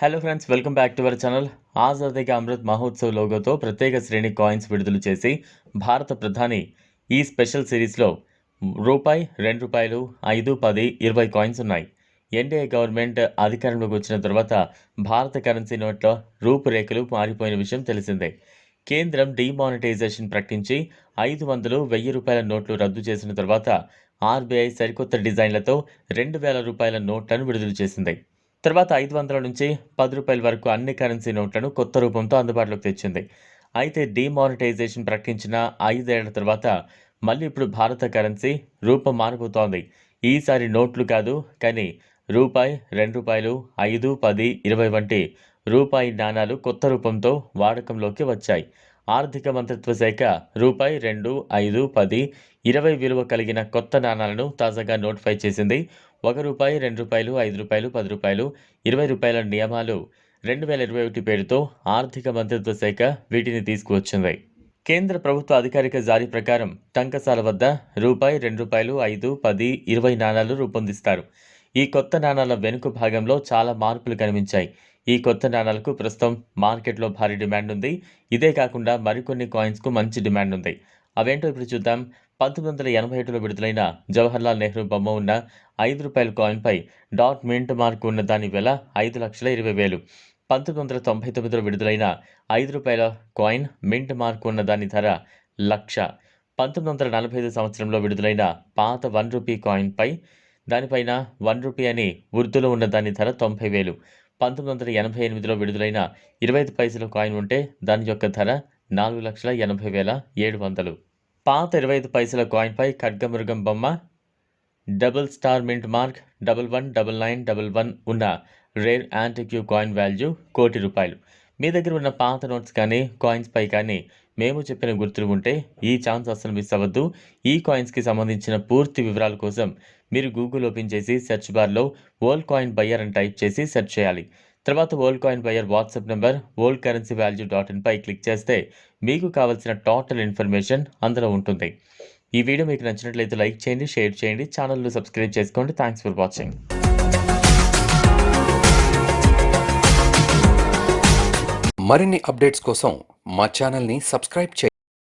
Hello friends welcome back to our channel ఆజాదీగా Amrit Mahotsav లోగోతో ప్రత్యేక శ్రేణి కాయిన్స్ విడుదల చేసి భారత ప్రధాని ఈ స్పెషల్ సిరీస్లో రూపాయి రెండు రూపాయలు ఐదు పది ఇరవై కాయిన్స్ ఉన్నాయి ఎన్డీఏ గవర్నమెంట్ అధికారంలోకి వచ్చిన తర్వాత భారత కరెన్సీ నోట్ల రూపురేఖలు మారిపోయిన విషయం తెలిసిందే. కేంద్రం డిమానిటైజేషన్ ప్రకటించి ఐదు వందలు వెయ్యి రూపాయల నోట్లు రద్దు చేసిన తర్వాత ఆర్బీఐ సరికొత్త డిజైన్లతో రెండు వేల రూపాయల నోట్లను విడుదల చేసింది. తర్వాత ఐదు వందల నుంచి పది రూపాయల వరకు అన్ని కరెన్సీ నోట్లను కొత్త రూపంతో అందుబాటులోకి తెచ్చింది. అయితే డిమానిటైజేషన్ ప్రకటించిన ఐదేళ్ళ తర్వాత మళ్ళీ ఇప్పుడు భారత కరెన్సీ రూపం మారిపోతోంది. ఈసారి నోట్లు కాదు కానీ రూపాయి రెండు రూపాయలు ఐదు పది ఇరవై వంటి రూపాయి నాణాలు కొత్త రూపంతో వాడకంలోకి వచ్చాయి. ఆర్థిక మంత్రిత్వ శాఖ రూపాయి రెండు ఐదు పది ఇరవై విలువ కలిగిన కొత్త నాణాలను తాజాగా నోటిఫై చేసింది ఒక రూపాయి రెండు రూపాయలు ఐదు రూపాయలు పది రూపాయలు ఇరవై రూపాయల నియమాలు రెండు వేల ఇరవై ఒకటి పేరుతో ఆర్థిక మంత్రిత్వ శాఖ వీటిని తీసుకువచ్చింది. కేంద్ర ప్రభుత్వ అధికారిక జారీ ప్రకారం టంకసాల వద్ద రూపాయి రెండు రూపాయలు ఐదు పది ఇరవై నాణాలు రూపొందిస్తారు. ఈ కొత్త నాణాల వెనుక భాగంలో చాలా మార్పులు కనిపించాయి. ఈ కొత్త నాణాలకు ప్రస్తుతం మార్కెట్లో భారీ డిమాండ్ ఉంది. ఇదే కాకుండా మరికొన్ని కాయిన్స్కు మంచి డిమాండ్ ఉంది. అవేంటో ఇప్పుడు చూద్దాం. పంతొమ్మిది వందల ఎనభై ఏడులో విడుదలైన జవహర్లాల్ నెహ్రూ బొమ్మ ఉన్న ఐదు రూపాయల కాయిన్పై డాట్ మింట్ మార్క్ ఉన్న దాని వెల ఐదు లక్షల ఇరవై వేలు. పంతొమ్మిది వందల తొంభై తొమ్మిదిలో విడుదలైన ఐదు రూపాయల కాయిన్ మింట్ మార్క్ ఉన్న దాని ధర లక్ష. పంతొమ్మిది వందల నలభై ఐదు సంవత్సరంలో విడుదలైన పాత వన్ రూపీ కాయిన్పై దానిపైన వన్ రూపీ అని ఉర్దూలో ఉన్న దాని ధర తొంభై వేలు. పంతొమ్మిది వందల ఎనభై ఎనిమిదిలో విడుదలైన ఇరవై ఐదు పైసల కాయిన్ ఉంటే దాని యొక్క ధర నాలుగు లక్షల ఎనభై వేల ఏడు వందలు. పాత ఇరవై ఐదు పైసల కాయిన్పై ఖడ్గమృగం బొమ్మ double star mint mark double one double nine double one ఉన్న రేర్ యాంటిక్యూ కాయిన్ వాల్యూ కోటి రూపాయలు. మీ దగ్గర ఉన్న పాత నోట్స్ కానీ కాయిన్స్ పై కానీ మేము చెప్పిన గుర్తులు ఉంటే ఈ ఛాన్స్ అసలు మిస్ అవ్వద్దు. ఈ కాయిన్స్కి సంబంధించిన పూర్తి వివరాల కోసం మీరు గూగుల్ ఓపెన్ చేసి సెర్చ్ బార్లో ఓల్డ్ కాయిన్ బయ్యర్ అని టైప్ చేసి సెర్చ్ చేయాలి. తర్వాత old coin buyer WhatsApp number old currency value dot ఇన్పై click చేస్తే మీకు కావాల్సిన టోటల్ ఇన్ఫర్మేషన్ అందులో ఉంటుంది. ఈ వీడియో మీకు నచ్చినట్లయితే లైక్ చేయండి షేర్ చేయండి ఛానల్ను సబ్స్క్రైబ్ చేసుకోండి. థ్యాంక్స్ ఫర్ వాచింగ్ మరిన్ని అప్డేట్స్ కోసం మా ఛానల్ని సబ్స్క్రైబ్ చేయండి.